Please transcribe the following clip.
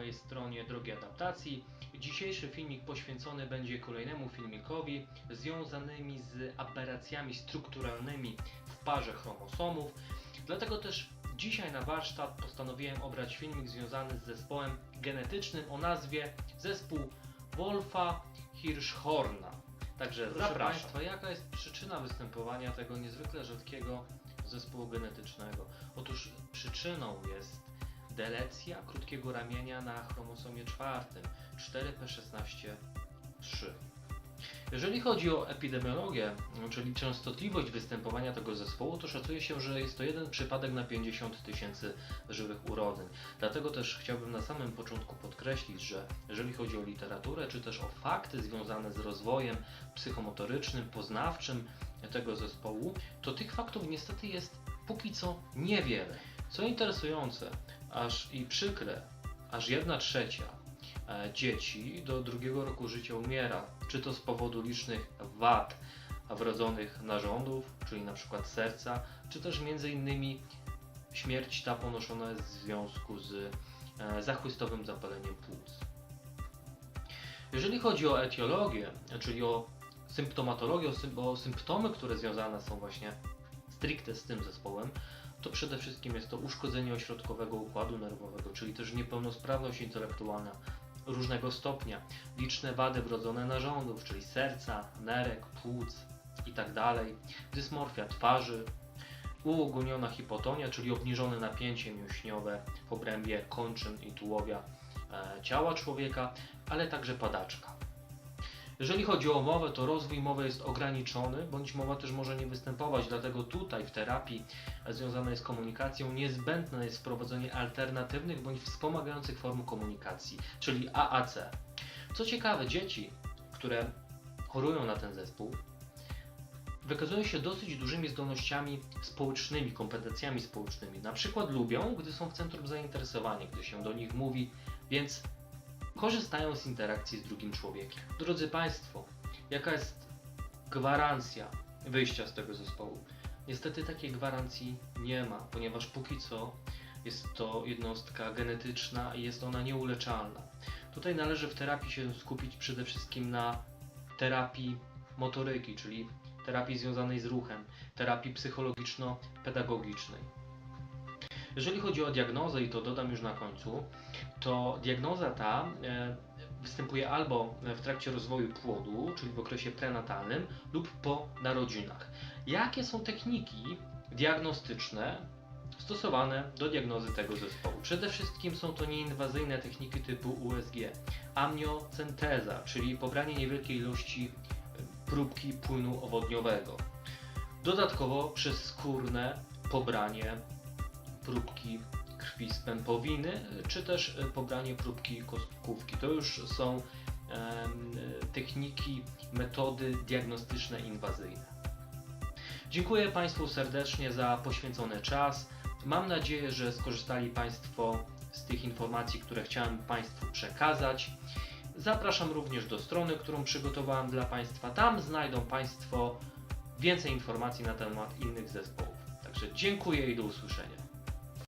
mojej stronie Drogi Adaptacji. Dzisiejszy filmik poświęcony będzie kolejnemu filmikowi związanymi z aberracjami strukturalnymi w parze chromosomów. Dlatego też dzisiaj na warsztat postanowiłem obrać filmik związany z zespołem genetycznym o nazwie zespół Wolfa Hirschhorna. Także Proszę zapraszam. Państwa, jaka jest przyczyna występowania tego niezwykle rzadkiego zespołu genetycznego? Otóż przyczyną jest delecja krótkiego ramienia na chromosomie czwartym 4p16-3. Jeżeli chodzi o epidemiologię, czyli częstotliwość występowania tego zespołu, to szacuje się, że jest to jeden przypadek na 50 tysięcy żywych urodzeń. Dlatego też chciałbym na samym początku podkreślić, że jeżeli chodzi o literaturę, czy też o fakty związane z rozwojem psychomotorycznym, poznawczym tego zespołu, to tych faktów niestety jest póki co niewiele. Co interesujące, aż i przykre, aż jedna trzecia e, dzieci do drugiego roku życia umiera, czy to z powodu licznych wad wrodzonych narządów, czyli na przykład serca, czy też między innymi śmierć ta ponoszona jest w związku z e, zachwystowym zapaleniem płuc. Jeżeli chodzi o etiologię, czyli o symptomatologię, o, sym- o symptomy, które związane są właśnie stricte z tym zespołem, to przede wszystkim jest to uszkodzenie ośrodkowego układu nerwowego, czyli też niepełnosprawność intelektualna różnego stopnia, liczne wady wrodzone narządów, czyli serca, nerek, płuc itd., dysmorfia twarzy, uogólniona hipotonia, czyli obniżone napięcie mięśniowe w obrębie kończyn i tułowia e, ciała człowieka, ale także padaczka. Jeżeli chodzi o mowę, to rozwój mowy jest ograniczony, bądź mowa też może nie występować, dlatego tutaj w terapii związanej z komunikacją niezbędne jest wprowadzenie alternatywnych bądź wspomagających form komunikacji, czyli AAC. Co ciekawe, dzieci, które chorują na ten zespół, wykazują się dosyć dużymi zdolnościami społecznymi, kompetencjami społecznymi. Na przykład lubią, gdy są w centrum zainteresowania, gdy się do nich mówi, więc korzystają z interakcji z drugim człowiekiem. Drodzy Państwo, jaka jest gwarancja wyjścia z tego zespołu? Niestety takiej gwarancji nie ma, ponieważ póki co jest to jednostka genetyczna i jest ona nieuleczalna. Tutaj należy w terapii się skupić przede wszystkim na terapii motoryki, czyli terapii związanej z ruchem, terapii psychologiczno-pedagogicznej. Jeżeli chodzi o diagnozę, i to dodam już na końcu, to diagnoza ta e, występuje albo w trakcie rozwoju płodu, czyli w okresie prenatalnym, lub po narodzinach. Jakie są techniki diagnostyczne stosowane do diagnozy tego zespołu? Przede wszystkim są to nieinwazyjne techniki typu USG, amniocenteza, czyli pobranie niewielkiej ilości e, próbki płynu owodniowego. Dodatkowo przez skórne pobranie próbki krwi z pępowiny, czy też e, pobranie próbki kostkówki. To już są techniki, metody diagnostyczne inwazyjne. Dziękuję Państwu serdecznie za poświęcony czas. Mam nadzieję, że skorzystali Państwo z tych informacji, które chciałem Państwu przekazać. Zapraszam również do strony, którą przygotowałem dla Państwa. Tam znajdą Państwo więcej informacji na temat innych zespołów. Także dziękuję i do usłyszenia.